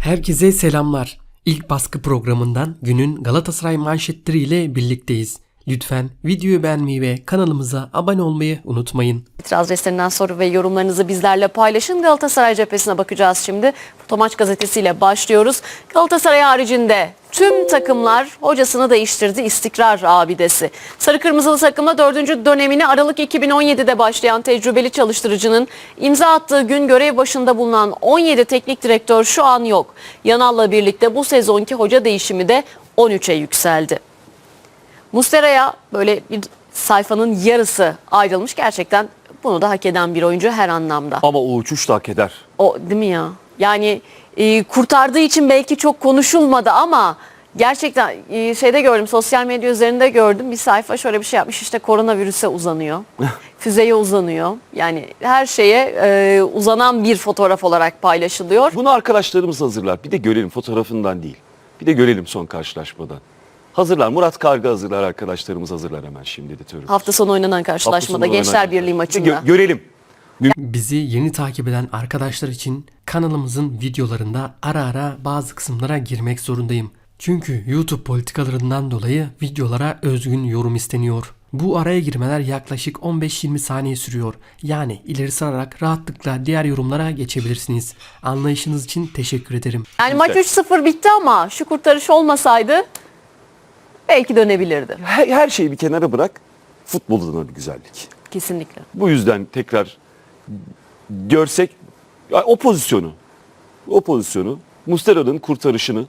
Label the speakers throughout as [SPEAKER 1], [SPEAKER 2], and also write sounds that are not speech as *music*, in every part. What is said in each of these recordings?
[SPEAKER 1] Herkese selamlar. İlk baskı programından günün Galatasaray manşetleriyle birlikteyiz. Lütfen videoyu beğenmeyi ve kanalımıza abone olmayı unutmayın.
[SPEAKER 2] İtiraz adreslerinden soru ve yorumlarınızı bizlerle paylaşın. Galatasaray cephesine bakacağız şimdi. Fotomaç gazetesiyle başlıyoruz. Galatasaray haricinde tüm takımlar hocasını değiştirdi. İstikrar abidesi. Sarı Kırmızılı takımla dördüncü dönemini Aralık 2017'de başlayan tecrübeli çalıştırıcının imza attığı gün görev başında bulunan 17 teknik direktör şu an yok. Yanal'la birlikte bu sezonki hoca değişimi de 13'e yükseldi. Mustera'ya böyle bir sayfanın yarısı ayrılmış. Gerçekten bunu da hak eden bir oyuncu her anlamda.
[SPEAKER 3] Ama o uçuş da hak eder.
[SPEAKER 2] O değil mi ya? Yani e, kurtardığı için belki çok konuşulmadı ama gerçekten e, şeyde gördüm sosyal medya üzerinde gördüm bir sayfa şöyle bir şey yapmış işte koronavirüse uzanıyor. *laughs* Füzeye uzanıyor. Yani her şeye e, uzanan bir fotoğraf olarak paylaşılıyor.
[SPEAKER 3] Bunu arkadaşlarımız hazırlar. Bir de görelim fotoğrafından değil. Bir de görelim son karşılaşmadan. Hazırlar. Murat Karga hazırlar arkadaşlarımız hazırlar hemen şimdi editörüm.
[SPEAKER 2] Hafta sonu oynanan karşılaşmada
[SPEAKER 3] sonu
[SPEAKER 2] Gençler
[SPEAKER 3] oynanan-
[SPEAKER 2] Birliği
[SPEAKER 3] Bir
[SPEAKER 2] maçında.
[SPEAKER 3] gö- görelim.
[SPEAKER 1] Bizi yeni takip eden arkadaşlar için kanalımızın videolarında ara ara bazı kısımlara girmek zorundayım. Çünkü YouTube politikalarından dolayı videolara özgün yorum isteniyor. Bu araya girmeler yaklaşık 15-20 saniye sürüyor. Yani ileri sararak rahatlıkla diğer yorumlara geçebilirsiniz. Anlayışınız için teşekkür ederim.
[SPEAKER 2] Yani maç 3-0 bitti ama şu kurtarış olmasaydı belki dönebilirdi.
[SPEAKER 3] Her, her şeyi bir kenara bırak. Futbolda da bir güzellik.
[SPEAKER 2] Kesinlikle.
[SPEAKER 3] Bu yüzden tekrar görsek o pozisyonu, o pozisyonu, Mustera'nın kurtarışını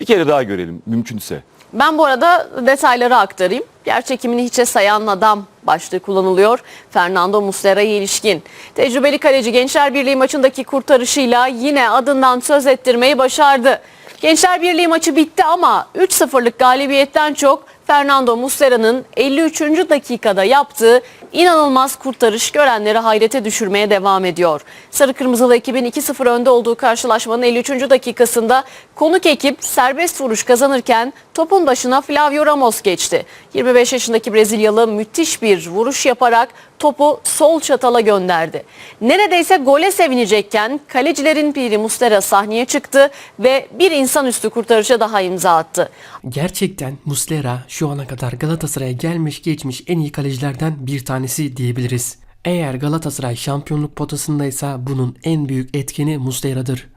[SPEAKER 3] bir kere daha görelim mümkünse.
[SPEAKER 2] Ben bu arada detayları aktarayım. Yer çekimini hiçe sayan adam başlığı kullanılıyor. Fernando Muslera'ya ilişkin. Tecrübeli kaleci Gençler Birliği maçındaki kurtarışıyla yine adından söz ettirmeyi başardı. Gençler Birliği maçı bitti ama 3-0'lık galibiyetten çok Fernando Muslera'nın 53. dakikada yaptığı inanılmaz kurtarış görenleri hayrete düşürmeye devam ediyor. Sarı Kırmızılı ekibin 2-0 önde olduğu karşılaşmanın 53. dakikasında konuk ekip serbest vuruş kazanırken topun başına Flavio Ramos geçti. 25 yaşındaki Brezilyalı müthiş bir vuruş yaparak topu sol çatala gönderdi. Neredeyse gole sevinecekken kalecilerin piri Muslera sahneye çıktı ve bir insanüstü kurtarışa daha imza attı.
[SPEAKER 1] Gerçekten Muslera şu ana kadar Galatasaray'a gelmiş geçmiş en iyi kalecilerden bir tanesi diyebiliriz. Eğer Galatasaray şampiyonluk potasındaysa bunun en büyük etkeni Muslera'dır.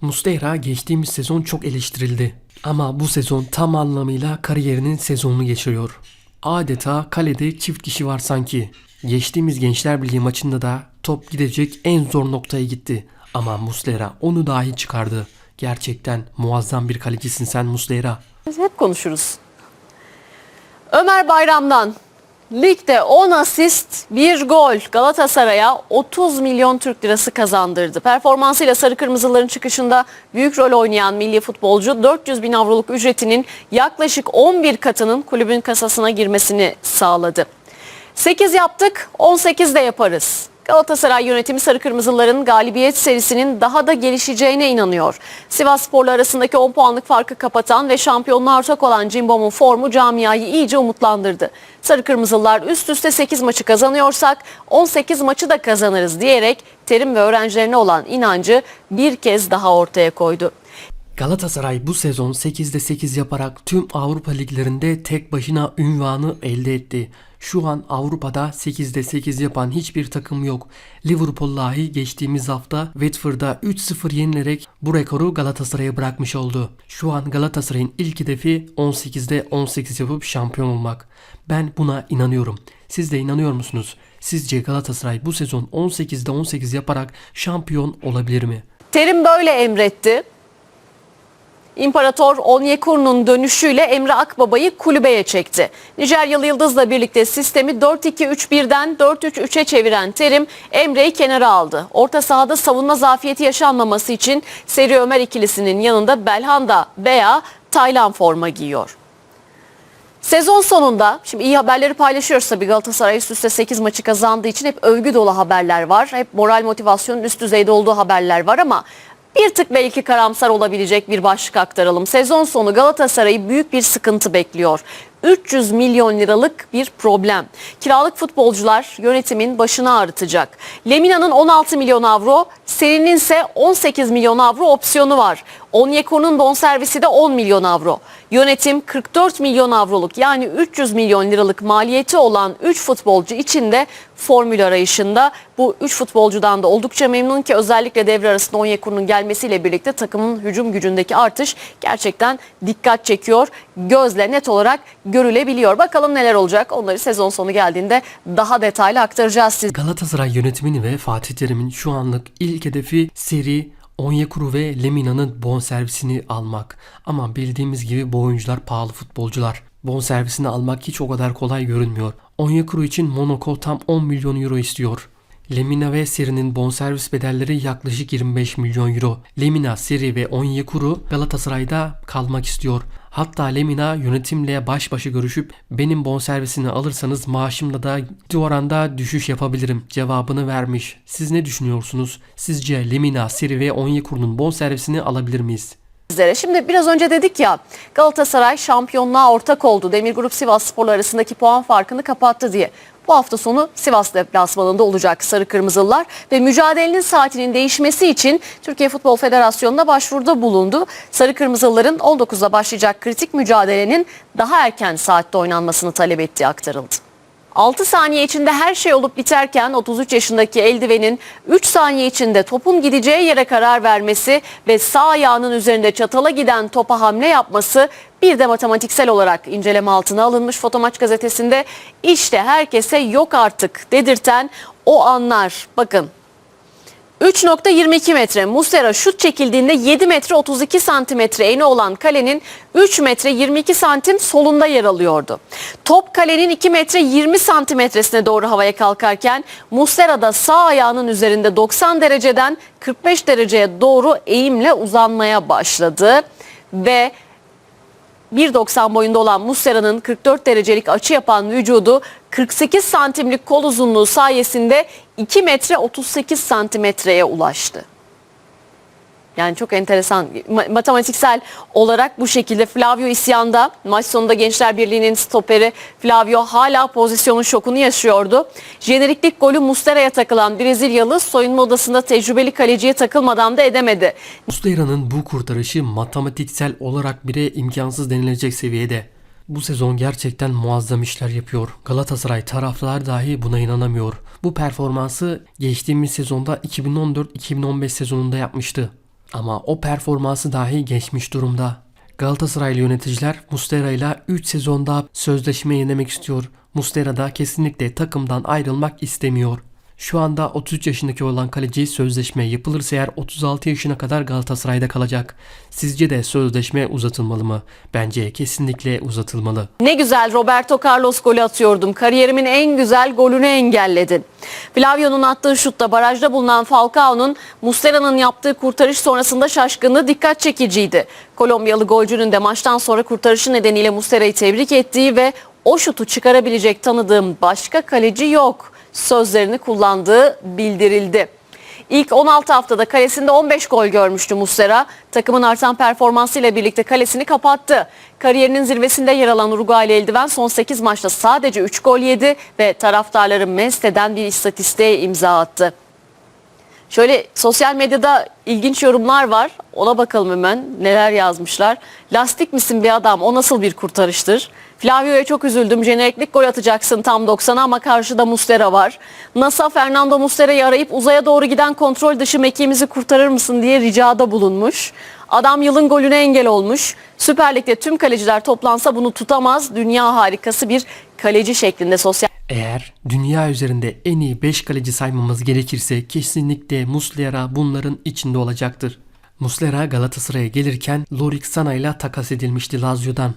[SPEAKER 1] Muslera geçtiğimiz sezon çok eleştirildi. Ama bu sezon tam anlamıyla kariyerinin sezonunu geçiriyor. Adeta kalede çift kişi var sanki. Geçtiğimiz Gençler Birliği maçında da top gidecek en zor noktaya gitti. Ama Muslera onu dahi çıkardı. Gerçekten muazzam bir kalecisin sen Muslera.
[SPEAKER 2] Biz hep konuşuruz. Ömer Bayram'dan ligde 10 asist, 1 gol Galatasaray'a 30 milyon Türk lirası kazandırdı. Performansıyla Sarı Kırmızıların çıkışında büyük rol oynayan milli futbolcu 400 bin avroluk ücretinin yaklaşık 11 katının kulübün kasasına girmesini sağladı. 8 yaptık, 18 de yaparız. Galatasaray yönetimi Sarı Kırmızıların galibiyet serisinin daha da gelişeceğine inanıyor. Sivas Spor'la arasındaki 10 puanlık farkı kapatan ve şampiyonluğa ortak olan Cimbom'un formu camiayı iyice umutlandırdı. Sarı Kırmızılılar üst üste 8 maçı kazanıyorsak 18 maçı da kazanırız diyerek terim ve öğrencilerine olan inancı bir kez daha ortaya koydu.
[SPEAKER 1] Galatasaray bu sezon 8'de 8 yaparak tüm Avrupa liglerinde tek başına ünvanı elde etti. Şu an Avrupa'da 8'de 8 yapan hiçbir takım yok. Liverpool dahi geçtiğimiz hafta Watford'a 3-0 yenilerek bu rekoru Galatasaray'a bırakmış oldu. Şu an Galatasaray'ın ilk hedefi 18'de 18 yapıp şampiyon olmak. Ben buna inanıyorum. Siz de inanıyor musunuz? Sizce Galatasaray bu sezon 18'de 18 yaparak şampiyon olabilir mi?
[SPEAKER 2] Terim böyle emretti. İmparator Onyekuru'nun dönüşüyle Emre Akbaba'yı kulübeye çekti. Nijeryalı Yıldız'la birlikte sistemi 4-2-3-1'den 4-3-3'e çeviren Terim Emre'yi kenara aldı. Orta sahada savunma zafiyeti yaşanmaması için Seri Ömer ikilisinin yanında Belhanda veya Taylan forma giyiyor. Sezon sonunda şimdi iyi haberleri paylaşıyoruz tabii Galatasaray üst üste 8 maçı kazandığı için hep övgü dolu haberler var. Hep moral motivasyonun üst düzeyde olduğu haberler var ama bir tık belki karamsar olabilecek bir başlık aktaralım. Sezon sonu Galatasaray'ı büyük bir sıkıntı bekliyor. 300 milyon liralık bir problem. Kiralık futbolcular yönetimin başını ağrıtacak. Lemina'nın 16 milyon avro, Seri'nin ise 18 milyon avro opsiyonu var. Onyekuru'nun bonservisi de 10 milyon avro. Yönetim 44 milyon avroluk yani 300 milyon liralık maliyeti olan 3 futbolcu için de formül arayışında. Bu 3 futbolcudan da oldukça memnun ki özellikle devre arasında Onyekuru'nun gelmesiyle birlikte takımın hücum gücündeki artış gerçekten dikkat çekiyor. Gözle net olarak görülebiliyor. Bakalım neler olacak onları sezon sonu geldiğinde daha detaylı aktaracağız siz.
[SPEAKER 1] Galatasaray yönetimini ve Fatih Terim'in şu anlık ilk hedefi seri Onyekuru ve Lemina'nın bonservisini almak. Ama bildiğimiz gibi bu oyuncular pahalı futbolcular. Bonservisini almak hiç o kadar kolay görünmüyor. Onyekuru için Monaco tam 10 milyon euro istiyor. Lemina ve Seri'nin bonservis bedelleri yaklaşık 25 milyon euro. Lemina, Seri ve Onyekuru Galatasaray'da kalmak istiyor. Hatta Lemina yönetimle baş başa görüşüp benim bonservisini alırsanız maaşımda da oranda düşüş yapabilirim cevabını vermiş. Siz ne düşünüyorsunuz? Sizce Lemina, Seri ve Onyekuru'nun bonservisini alabilir miyiz?
[SPEAKER 2] sizlere. Şimdi biraz önce dedik ya Galatasaray şampiyonluğa ortak oldu. Demir Grup Sivas Spor'la arasındaki puan farkını kapattı diye. Bu hafta sonu Sivas deplasmanında olacak Sarı Kırmızılılar ve mücadelenin saatinin değişmesi için Türkiye Futbol Federasyonu'na başvuruda bulundu. Sarı Kırmızılıların 19'da başlayacak kritik mücadelenin daha erken saatte oynanmasını talep ettiği aktarıldı. 6 saniye içinde her şey olup biterken 33 yaşındaki eldivenin 3 saniye içinde topun gideceği yere karar vermesi ve sağ ayağının üzerinde çatala giden topa hamle yapması bir de matematiksel olarak inceleme altına alınmış Fotomaç gazetesinde işte herkese yok artık dedirten o anlar. Bakın 3.22 metre Muslera şut çekildiğinde 7 metre 32 santimetre eni olan kalenin 3 metre 22 santim solunda yer alıyordu. Top kalenin 2 metre 20 santimetresine doğru havaya kalkarken Muslera da sağ ayağının üzerinde 90 dereceden 45 dereceye doğru eğimle uzanmaya başladı ve 1.90 boyunda olan Muslera'nın 44 derecelik açı yapan vücudu 48 santimlik kol uzunluğu sayesinde 2 metre 38 santimetreye ulaştı. Yani çok enteresan. Ma- matematiksel olarak bu şekilde Flavio isyanda. Maç sonunda Gençler Birliği'nin stoperi Flavio hala pozisyonun şokunu yaşıyordu. Jeneriklik golü Muslera'ya takılan Brezilyalı soyunma odasında tecrübeli kaleciye takılmadan da edemedi.
[SPEAKER 1] Muslera'nın bu kurtarışı matematiksel olarak bile imkansız denilecek seviyede. Bu sezon gerçekten muazzam işler yapıyor. Galatasaray taraftar dahi buna inanamıyor. Bu performansı geçtiğimiz sezonda 2014-2015 sezonunda yapmıştı. Ama o performansı dahi geçmiş durumda. Galatasaraylı yöneticiler Muslera ile 3 sezon daha sözleşme yenilemek istiyor. Muslera da kesinlikle takımdan ayrılmak istemiyor. Şu anda 33 yaşındaki olan kaleci sözleşme yapılırsa eğer 36 yaşına kadar Galatasaray'da kalacak. Sizce de sözleşme uzatılmalı mı? Bence kesinlikle uzatılmalı.
[SPEAKER 2] Ne güzel Roberto Carlos golü atıyordum. Kariyerimin en güzel golünü engelledin. Flavio'nun attığı şutta barajda bulunan Falcao'nun Muslera'nın yaptığı kurtarış sonrasında şaşkınlığı dikkat çekiciydi. Kolombiyalı golcünün de maçtan sonra kurtarışı nedeniyle Muslera'yı tebrik ettiği ve o şutu çıkarabilecek tanıdığım başka kaleci yok sözlerini kullandığı bildirildi. İlk 16 haftada kalesinde 15 gol görmüştü Muslera. Takımın artan performansıyla birlikte kalesini kapattı. Kariyerinin zirvesinde yer alan Uruguaylı eldiven son 8 maçta sadece 3 gol yedi ve taraftarları mest eden bir istatistiğe imza attı. Şöyle sosyal medyada ilginç yorumlar var. Ona bakalım hemen neler yazmışlar. Lastik misin bir adam o nasıl bir kurtarıştır? Flavio'ya çok üzüldüm. Jeneriklik gol atacaksın tam 90'a ama karşıda Muslera var. NASA Fernando Muslera'yı arayıp uzaya doğru giden kontrol dışı mekiğimizi kurtarır mısın diye ricada bulunmuş. Adam yılın golüne engel olmuş. Süper Lig'de tüm kaleciler toplansa bunu tutamaz. Dünya harikası bir kaleci şeklinde sosyal
[SPEAKER 1] Eğer dünya üzerinde en iyi 5 kaleci saymamız gerekirse kesinlikle Muslera bunların içinde olacaktır. Muslera Galatasaray'a gelirken Lorik Sana ile takas edilmişti Lazio'dan.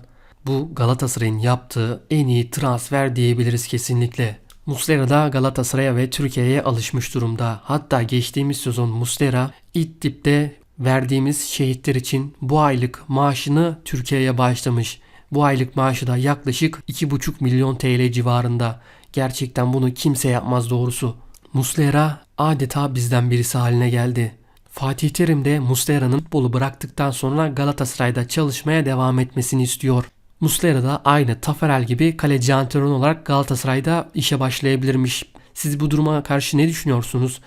[SPEAKER 1] Bu Galatasaray'ın yaptığı en iyi transfer diyebiliriz kesinlikle. Muslera da Galatasaray'a ve Türkiye'ye alışmış durumda. Hatta geçtiğimiz sezon Muslera İdlib'de verdiğimiz şehitler için bu aylık maaşını Türkiye'ye bağışlamış. Bu aylık maaşı da yaklaşık 2,5 milyon TL civarında. Gerçekten bunu kimse yapmaz doğrusu. Muslera adeta bizden birisi haline geldi. Fatih Terim de Muslera'nın futbolu bıraktıktan sonra Galatasaray'da çalışmaya devam etmesini istiyor. Muslera da aynı Taferel gibi kaleci antrenör olarak Galatasaray'da işe başlayabilirmiş. Siz bu duruma karşı ne düşünüyorsunuz?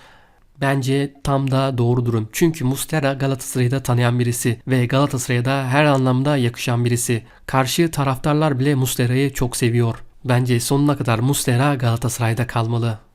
[SPEAKER 1] Bence tam da doğru durum. Çünkü Muslera Galatasaray'ı da tanıyan birisi ve Galatasaray'a da her anlamda yakışan birisi. Karşı taraftarlar bile Muslera'yı çok seviyor. Bence sonuna kadar Muslera Galatasaray'da kalmalı.